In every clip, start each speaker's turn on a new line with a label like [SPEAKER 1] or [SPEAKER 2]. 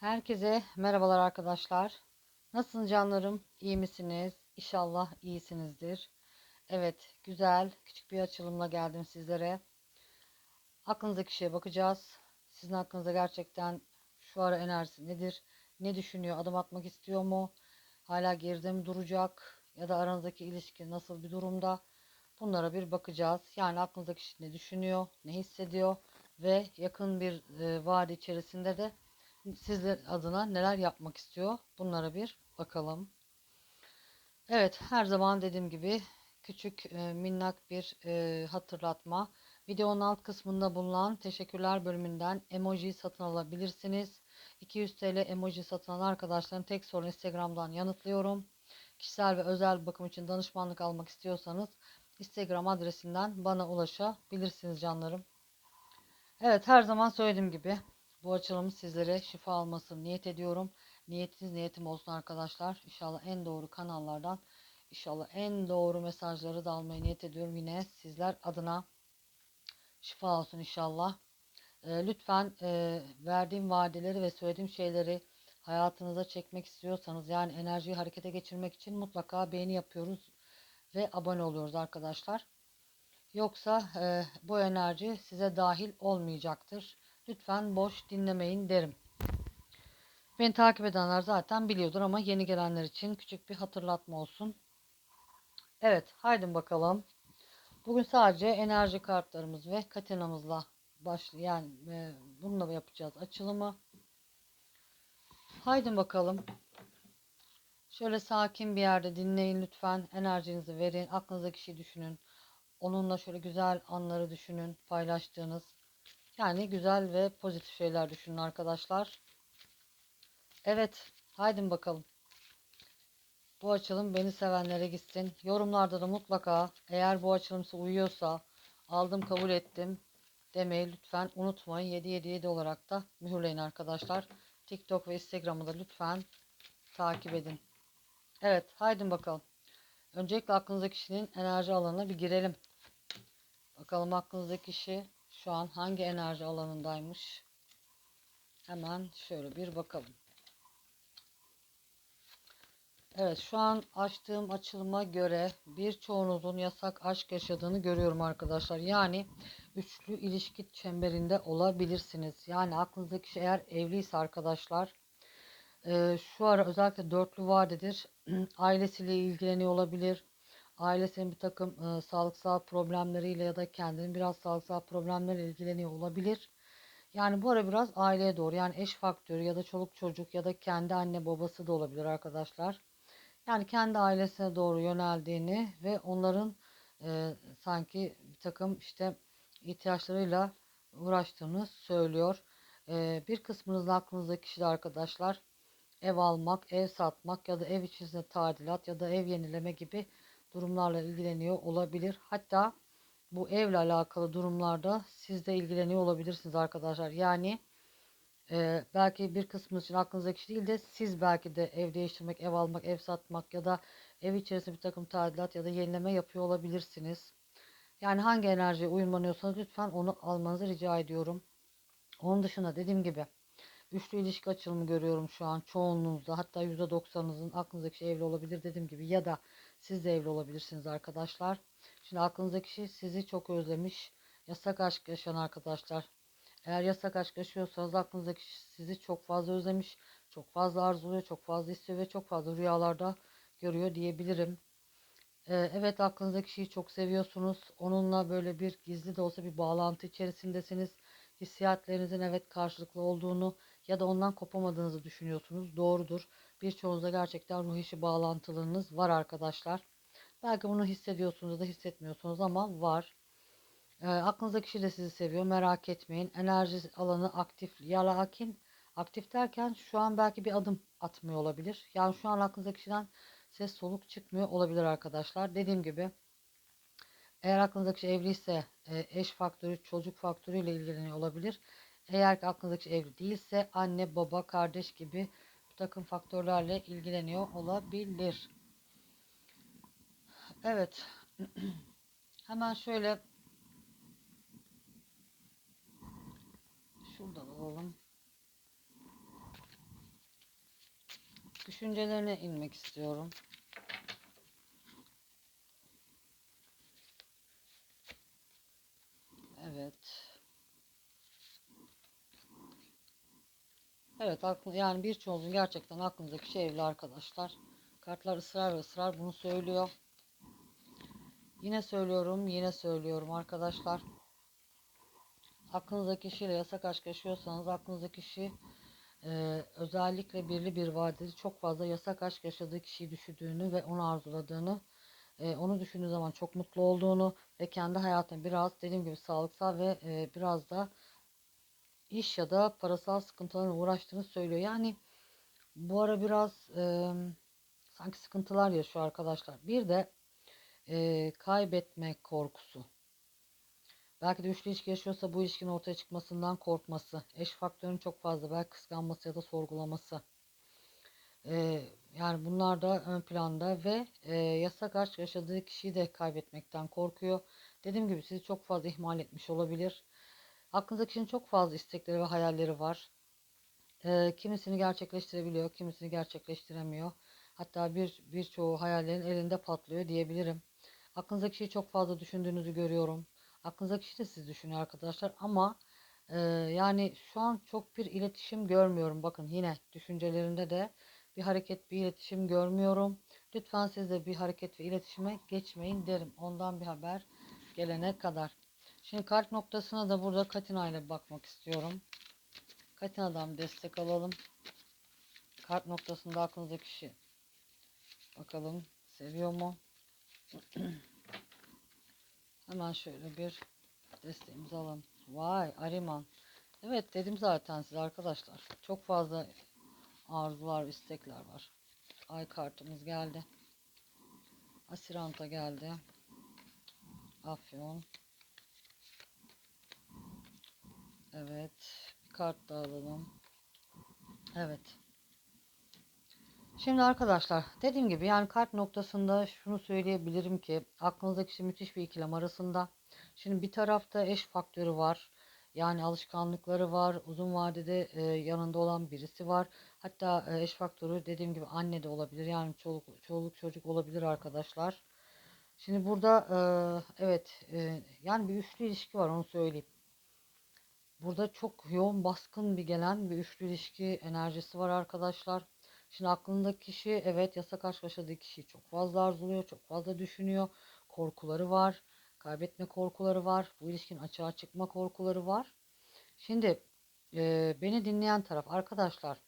[SPEAKER 1] Herkese merhabalar arkadaşlar. Nasılsınız canlarım? İyi misiniz? İnşallah iyisinizdir. Evet, güzel küçük bir açılımla geldim sizlere. Aklınızdaki şeye bakacağız. Sizin aklınızda gerçekten şu ara enerjisi nedir? Ne düşünüyor? Adım atmak istiyor mu? Hala geride mi duracak? Ya da aranızdaki ilişki nasıl bir durumda? Bunlara bir bakacağız. Yani aklınızdaki kişi ne düşünüyor? Ne hissediyor? Ve yakın bir e, vade içerisinde de sizler adına neler yapmak istiyor? Bunlara bir bakalım. Evet, her zaman dediğim gibi küçük e, minnak bir e, hatırlatma. Videonun alt kısmında bulunan teşekkürler bölümünden emoji satın alabilirsiniz. 200 TL emoji satın alan arkadaşların tek sorun Instagram'dan yanıtlıyorum. Kişisel ve özel bakım için danışmanlık almak istiyorsanız Instagram adresinden bana ulaşabilirsiniz canlarım. Evet her zaman söylediğim gibi bu açılımı sizlere şifa almasını niyet ediyorum. Niyetiniz niyetim olsun arkadaşlar. İnşallah en doğru kanallardan inşallah en doğru mesajları da almayı niyet ediyorum. Yine sizler adına şifa olsun inşallah. E, lütfen e, verdiğim vadeleri ve söylediğim şeyleri hayatınıza çekmek istiyorsanız yani enerjiyi harekete geçirmek için mutlaka beğeni yapıyoruz ve abone oluyoruz arkadaşlar. Yoksa e, bu enerji size dahil olmayacaktır. Lütfen boş dinlemeyin derim. Beni takip edenler zaten biliyordur ama yeni gelenler için küçük bir hatırlatma olsun. Evet, haydi bakalım. Bugün sadece enerji kartlarımız ve katenamızla başlı yani e, bununla yapacağız açılımı. Haydi bakalım. Şöyle sakin bir yerde dinleyin lütfen. Enerjinizi verin. Aklınızdaki kişiyi düşünün. Onunla şöyle güzel anları düşünün. Paylaştığınız. Yani güzel ve pozitif şeyler düşünün arkadaşlar. Evet. Haydi bakalım. Bu açılım beni sevenlere gitsin. Yorumlarda da mutlaka eğer bu açılım size uyuyorsa aldım kabul ettim demeyi lütfen unutmayın. 777 olarak da mühürleyin arkadaşlar. TikTok ve Instagram'ı da lütfen takip edin. Evet haydi bakalım. Öncelikle aklınızdaki kişinin enerji alanına bir girelim. Bakalım aklınızdaki kişi şu an hangi enerji alanındaymış. Hemen şöyle bir bakalım. Evet şu an açtığım açılıma göre birçoğunuzun yasak aşk yaşadığını görüyorum arkadaşlar. Yani üçlü ilişki çemberinde olabilirsiniz. Yani aklınızdaki kişi eğer evliyse arkadaşlar e, şu ara özellikle dörtlü vadedir. Ailesiyle ilgileniyor olabilir. Ailesinin bir takım e, sağlıksal problemleriyle ya da kendinin biraz sağlıksal problemlerle ilgileniyor olabilir. Yani bu ara biraz aileye doğru yani eş faktörü ya da çoluk çocuk ya da kendi anne babası da olabilir arkadaşlar. Yani kendi ailesine doğru yöneldiğini ve onların e, sanki bir takım işte ihtiyaçlarıyla uğraştığını söylüyor. E, bir kısmınız aklınızdaki kişi de arkadaşlar ev almak, ev satmak ya da ev içerisinde tadilat ya da ev yenileme gibi durumlarla ilgileniyor olabilir. Hatta bu evle alakalı durumlarda siz de ilgileniyor olabilirsiniz arkadaşlar. Yani e, belki bir kısmı için aklınızdaki kişi değil de siz belki de ev değiştirmek, ev almak, ev satmak ya da ev içerisinde bir takım tadilat ya da yenileme yapıyor olabilirsiniz. Yani hangi enerjiye uyumlanıyorsanız lütfen onu almanızı rica ediyorum. Onun dışında dediğim gibi Üçlü ilişki açılımı görüyorum şu an çoğunluğunuzda. Hatta %90'ınızın aklınızdaki kişi evli olabilir dediğim gibi. Ya da siz de evli olabilirsiniz arkadaşlar. Şimdi aklınızdaki kişi sizi çok özlemiş. Yasak aşk yaşayan arkadaşlar. Eğer yasak aşk yaşıyorsanız aklınızdaki kişi sizi çok fazla özlemiş. Çok fazla arzuluyor, çok fazla istiyor ve çok fazla rüyalarda görüyor diyebilirim. Ee, evet aklınızdaki kişiyi çok seviyorsunuz. Onunla böyle bir gizli de olsa bir bağlantı içerisindesiniz. Hissiyatlerinizin evet karşılıklı olduğunu ya da ondan kopamadığınızı düşünüyorsunuz. Doğrudur. Birçoğunuzda gerçekten ruh işi bağlantılığınız var arkadaşlar. Belki bunu hissediyorsunuz da hissetmiyorsunuz ama var. E, aklınızdaki kişi de sizi seviyor. Merak etmeyin. Enerji alanı aktif. Ya lakin aktif derken şu an belki bir adım atmıyor olabilir. Yani şu an aklınızdaki kişiden ses soluk çıkmıyor olabilir arkadaşlar. Dediğim gibi eğer aklınızdaki kişi evliyse e, eş faktörü, çocuk faktörüyle ilgileniyor olabilir. Eğer ki aklınızdaki evli değilse anne, baba, kardeş gibi takım faktörlerle ilgileniyor olabilir. Evet. Hemen şöyle şuradan alalım. düşüncelerine inmek istiyorum. Evet. Evet aklı, yani birçoğunuzun gerçekten aklınızdaki şey evli arkadaşlar. Kartlar ısrar ve ısrar bunu söylüyor. Yine söylüyorum, yine söylüyorum arkadaşlar. Aklınızdaki kişiyle yasak aşk yaşıyorsanız aklınızdaki kişi e, özellikle birli bir vadede çok fazla yasak aşk yaşadığı kişiyi düşündüğünü ve onu arzuladığını e, onu düşündüğü zaman çok mutlu olduğunu ve kendi hayatını biraz dediğim gibi sağlıksal ve e, biraz da iş ya da parasal sıkıntılarla uğraştığını söylüyor. Yani bu ara biraz e, sanki sıkıntılar yaşıyor arkadaşlar. Bir de e, kaybetme korkusu. Belki de üçlü ilişki yaşıyorsa bu ilişkinin ortaya çıkmasından korkması. Eş faktörünün çok fazla belki kıskanması ya da sorgulaması. E, yani bunlar da ön planda ve e, yasak aşk yaşadığı kişiyi de kaybetmekten korkuyor. Dediğim gibi sizi çok fazla ihmal etmiş olabilir. Aklınızdaki kişinin çok fazla istekleri ve hayalleri var. E, kimisini gerçekleştirebiliyor, kimisini gerçekleştiremiyor. Hatta bir birçoğu hayallerin elinde patlıyor diyebilirim. Aklınızdaki kişiyi çok fazla düşündüğünüzü görüyorum. Aklınızdaki kişi de siz düşünüyor arkadaşlar ama e, yani şu an çok bir iletişim görmüyorum. Bakın yine düşüncelerinde de bir hareket, bir iletişim görmüyorum. Lütfen siz de bir hareket ve iletişime geçmeyin derim. Ondan bir haber gelene kadar. Şimdi kart noktasına da burada Katina ile bakmak istiyorum. Katina'dan destek alalım. Kart noktasında aklınızdaki kişi. Bakalım seviyor mu? Hemen şöyle bir desteğimizi alalım. Vay Ariman. Evet dedim zaten size arkadaşlar. Çok fazla arzular, istekler var. Ay kartımız geldi. Asiranta geldi. Afyon. Evet. Bir kart daha alalım. Evet. Şimdi arkadaşlar dediğim gibi yani kart noktasında şunu söyleyebilirim ki aklınızdaki kişi müthiş bir ikilem arasında. Şimdi bir tarafta eş faktörü var. Yani alışkanlıkları var. Uzun vadede e, yanında olan birisi var. Hatta e, eş faktörü dediğim gibi anne de olabilir. Yani çoluk, çoluk çocuk olabilir arkadaşlar. Şimdi burada e, evet e, yani bir üçlü ilişki var onu söyleyeyim. Burada çok yoğun baskın bir gelen bir üçlü ilişki enerjisi var arkadaşlar. Şimdi aklındaki kişi evet yasak aşk yaşadığı kişiyi çok fazla arzuluyor, çok fazla düşünüyor. Korkuları var, kaybetme korkuları var, bu ilişkinin açığa çıkma korkuları var. Şimdi e, beni dinleyen taraf arkadaşlar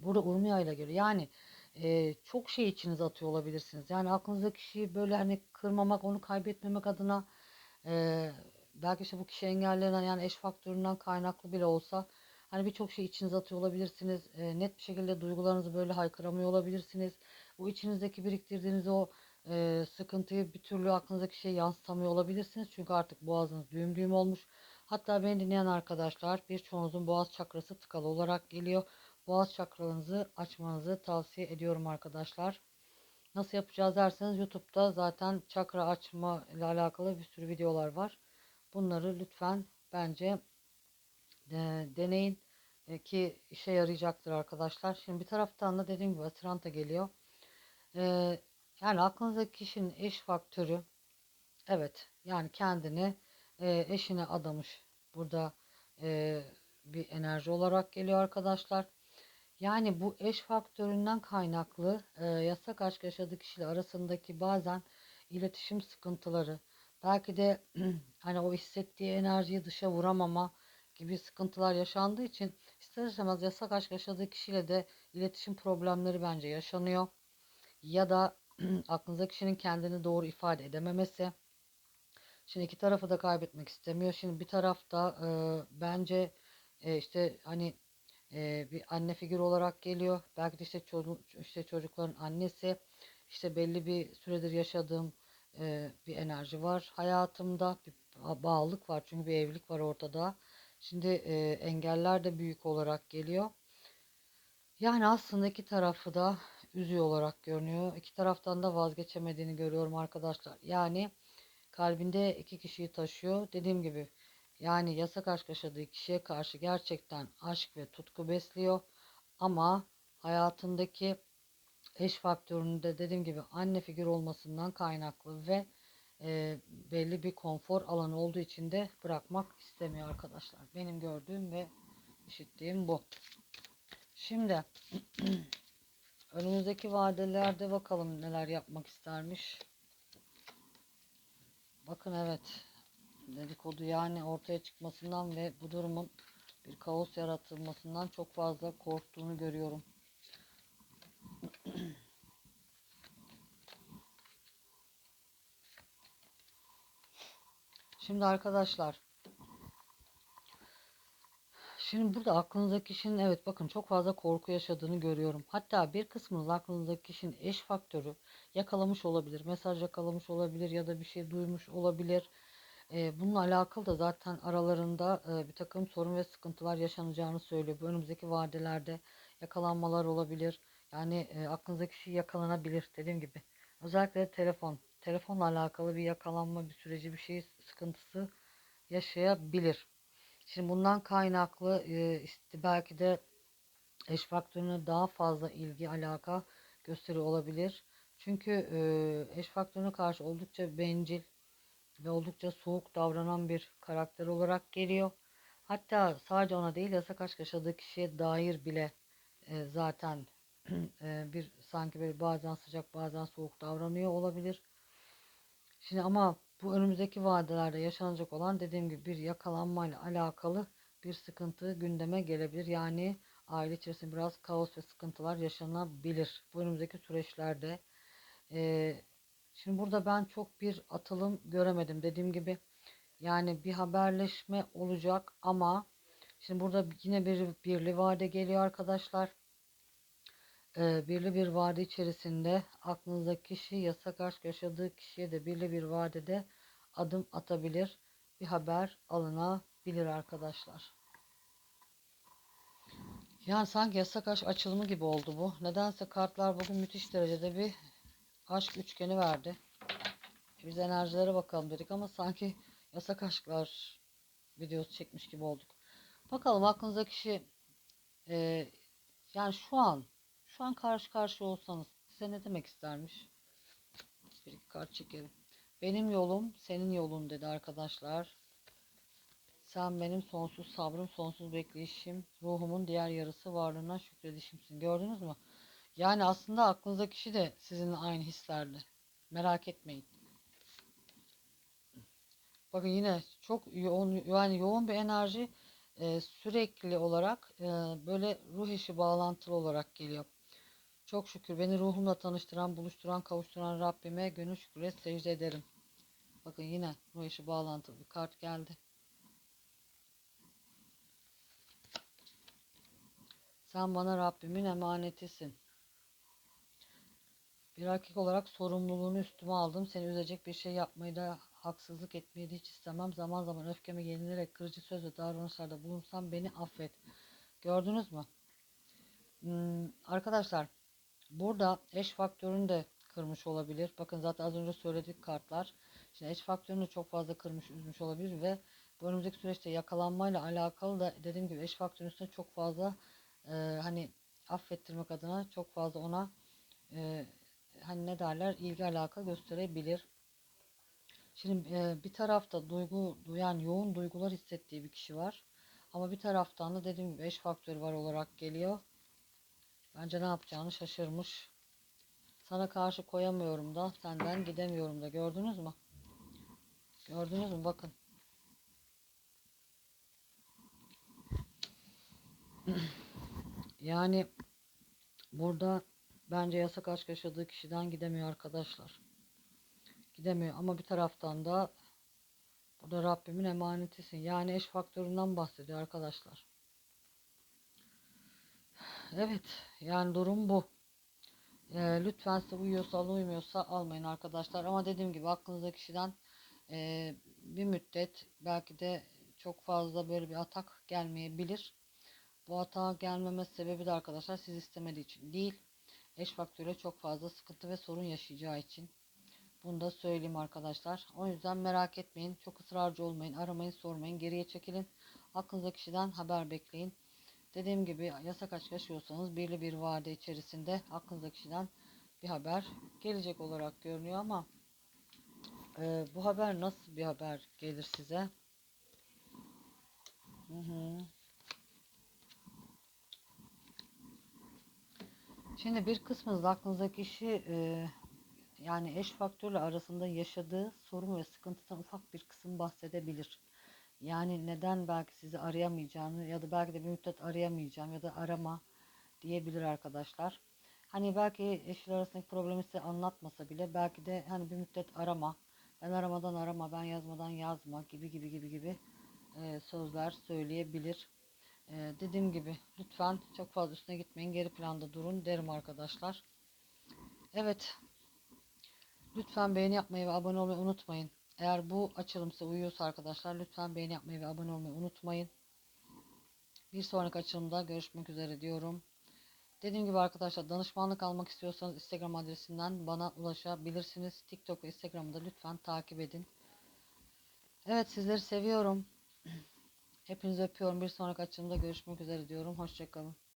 [SPEAKER 1] burada Urmiya ile geliyor. Yani e, çok şey içinize atıyor olabilirsiniz. Yani aklınızdaki kişiyi böyle hani kırmamak, onu kaybetmemek adına e, belki işte bu kişi engellenen yani eş faktöründen kaynaklı bile olsa Hani birçok şey içinize atıyor olabilirsiniz. E, net bir şekilde duygularınızı böyle haykıramıyor olabilirsiniz. Bu içinizdeki biriktirdiğiniz o e, sıkıntıyı bir türlü aklınızdaki şey yansıtamıyor olabilirsiniz. Çünkü artık boğazınız düğüm düğüm olmuş. Hatta beni dinleyen arkadaşlar birçoğunuzun boğaz çakrası tıkalı olarak geliyor. Boğaz çakralarınızı açmanızı tavsiye ediyorum arkadaşlar. Nasıl yapacağız derseniz YouTube'da zaten çakra açma ile alakalı bir sürü videolar var. Bunları lütfen bence e, deneyin e, ki işe yarayacaktır arkadaşlar. Şimdi bir taraftan da dediğim gibi Atiranta geliyor. E, yani aklınızdaki kişinin eş faktörü evet yani kendini e, eşine adamış burada e, bir enerji olarak geliyor arkadaşlar. Yani bu eş faktöründen kaynaklı e, yasak aşk yaşadığı kişiler arasındaki bazen iletişim sıkıntıları belki de hani o hissettiği enerjiyi dışa vuramama gibi sıkıntılar yaşandığı için ister istemez yasak aşk yaşadığı kişiyle de iletişim problemleri bence yaşanıyor. Ya da aklınızdaki kişinin kendini doğru ifade edememesi. Şimdi iki tarafı da kaybetmek istemiyor. Şimdi bir tarafta e, bence e, işte hani e, bir anne figürü olarak geliyor. Belki de işte, çocuk, işte çocukların annesi. İşte belli bir süredir yaşadığım e, bir enerji var hayatımda. Bir bağlılık var çünkü bir evlilik var ortada. Şimdi e, engeller de büyük olarak geliyor. Yani aslında iki tarafı da üzüyor olarak görünüyor. İki taraftan da vazgeçemediğini görüyorum arkadaşlar. Yani kalbinde iki kişiyi taşıyor. Dediğim gibi yani yasak aşk yaşadığı kişiye karşı gerçekten aşk ve tutku besliyor. Ama hayatındaki eş faktöründe dediğim gibi anne figür olmasından kaynaklı ve e, belli bir konfor alanı olduğu için de bırakmak istemiyor arkadaşlar. Benim gördüğüm ve işittiğim bu. Şimdi önümüzdeki vadelerde bakalım neler yapmak istermiş. Bakın evet dedikodu yani ortaya çıkmasından ve bu durumun bir kaos yaratılmasından çok fazla korktuğunu görüyorum. Şimdi arkadaşlar Şimdi burada aklınızdaki kişinin evet bakın çok fazla korku yaşadığını görüyorum. Hatta bir kısmınız aklınızdaki kişinin eş faktörü yakalamış olabilir. Mesaj yakalamış olabilir ya da bir şey duymuş olabilir. Ee, bununla alakalı da zaten aralarında e, bir takım sorun ve sıkıntılar yaşanacağını söylüyor. Bu önümüzdeki vadelerde yakalanmalar olabilir. Yani e, aklınızdaki kişi yakalanabilir dediğim gibi. Özellikle de telefon. Telefonla alakalı bir yakalanma bir süreci bir şey sıkıntısı yaşayabilir. Şimdi bundan kaynaklı e, işte belki de eş faktörüne daha fazla ilgi alaka gösteriyor olabilir. Çünkü e, eş faktörüne karşı oldukça bencil ve oldukça soğuk davranan bir karakter olarak geliyor. Hatta sadece ona değil yasak aşk yaşadığı kişiye dair bile e, zaten bir sanki böyle bazen sıcak bazen soğuk davranıyor olabilir. Şimdi ama bu önümüzdeki vadelerde yaşanacak olan dediğim gibi bir yakalanmayla alakalı bir sıkıntı gündeme gelebilir. Yani aile içerisinde biraz kaos ve sıkıntılar yaşanabilir. Bu önümüzdeki süreçlerde. Ee, şimdi burada ben çok bir atılım göremedim. Dediğim gibi yani bir haberleşme olacak ama şimdi burada yine bir birli vade geliyor arkadaşlar e, birli bir vade içerisinde aklınızdaki kişi yasak aşk yaşadığı kişiye de birli bir vadede adım atabilir. Bir haber alınabilir arkadaşlar. Yani sanki yasak aşk açılımı gibi oldu bu. Nedense kartlar bugün müthiş derecede bir aşk üçgeni verdi. Biz enerjilere bakalım dedik ama sanki yasak aşklar videosu çekmiş gibi olduk. Bakalım aklınızdaki kişi e, yani şu an şu an karşı karşı olsanız size ne demek istermiş? Bir iki kart çekelim. Benim yolum senin yolun dedi arkadaşlar. Sen benim sonsuz sabrım, sonsuz bekleyişim, ruhumun diğer yarısı varlığına şükredişimsin. Gördünüz mü? Yani aslında aklınızdaki kişi de sizinle aynı hislerde. Merak etmeyin. Bakın yine çok yoğun yani yoğun bir enerji e, sürekli olarak e, böyle ruh eşi bağlantılı olarak geliyor. Çok şükür beni ruhumla tanıştıran, buluşturan, kavuşturan Rabbime gönül şükürle secde ederim. Bakın yine ruh eşi bağlantılı bir kart geldi. Sen bana Rabbimin emanetisin. Bir erkek olarak sorumluluğunu üstüme aldım. Seni üzecek bir şey yapmayı da haksızlık etmeyi de hiç istemem. Zaman zaman öfkeme yenilerek kırıcı söz ve davranışlarda bulunsam beni affet. Gördünüz mü? Hmm, arkadaşlar Burada eş faktörünü de kırmış olabilir. Bakın zaten az önce söyledik kartlar. Şimdi eş faktörünü çok fazla kırmış, üzmüş olabilir ve bu önümüzdeki süreçte yakalanmayla alakalı da dediğim gibi eş faktörün üstüne çok fazla e, hani affettirmek adına çok fazla ona e, hani ne derler ilgi alaka gösterebilir. Şimdi e, bir tarafta duygu duyan yoğun duygular hissettiği bir kişi var. Ama bir taraftan da dediğim gibi eş faktörü var olarak geliyor. Bence ne yapacağını şaşırmış. Sana karşı koyamıyorum da senden gidemiyorum da gördünüz mü? Gördünüz mü? Bakın. yani burada bence yasak aşk yaşadığı kişiden gidemiyor arkadaşlar. Gidemiyor ama bir taraftan da burada Rabbimin emanetisin. Yani eş faktöründen bahsediyor arkadaşlar. Evet yani durum bu. E, lütfen size uyuyorsa uymuyorsa almayın arkadaşlar. Ama dediğim gibi aklınızdaki kişiden e, bir müddet belki de çok fazla böyle bir atak gelmeyebilir. Bu atak gelmeme sebebi de arkadaşlar siz istemediği için değil. Eş faktörü çok fazla sıkıntı ve sorun yaşayacağı için. Bunu da söyleyeyim arkadaşlar. O yüzden merak etmeyin. Çok ısrarcı olmayın. Aramayın, sormayın. Geriye çekilin. Aklınızdaki kişiden haber bekleyin. Dediğim gibi yasak aşk yaşıyorsanız birli bir vade içerisinde aklınızdaki kişiden bir haber gelecek olarak görünüyor ama e, bu haber nasıl bir haber gelir size? Hı hı. Şimdi bir kısmınız aklınızdaki kişi e, yani eş faktörle arasında yaşadığı sorun ve sıkıntıdan ufak bir kısım bahsedebilir. Yani neden belki sizi arayamayacağını ya da belki de bir müddet arayamayacağım ya da arama diyebilir arkadaşlar. Hani belki eşler arasındaki problemi size anlatmasa bile belki de hani bir müddet arama, ben aramadan arama, ben yazmadan yazma gibi gibi gibi gibi e, sözler söyleyebilir. E, dediğim gibi lütfen çok fazla üstüne gitmeyin, geri planda durun derim arkadaşlar. Evet, lütfen beğeni yapmayı ve abone olmayı unutmayın. Eğer bu açılım size uyuyorsa arkadaşlar lütfen beğeni yapmayı ve abone olmayı unutmayın. Bir sonraki açılımda görüşmek üzere diyorum. Dediğim gibi arkadaşlar danışmanlık almak istiyorsanız Instagram adresinden bana ulaşabilirsiniz. TikTok ve Instagram'da lütfen takip edin. Evet sizleri seviyorum. Hepinizi öpüyorum. Bir sonraki açılımda görüşmek üzere diyorum. Hoşçakalın.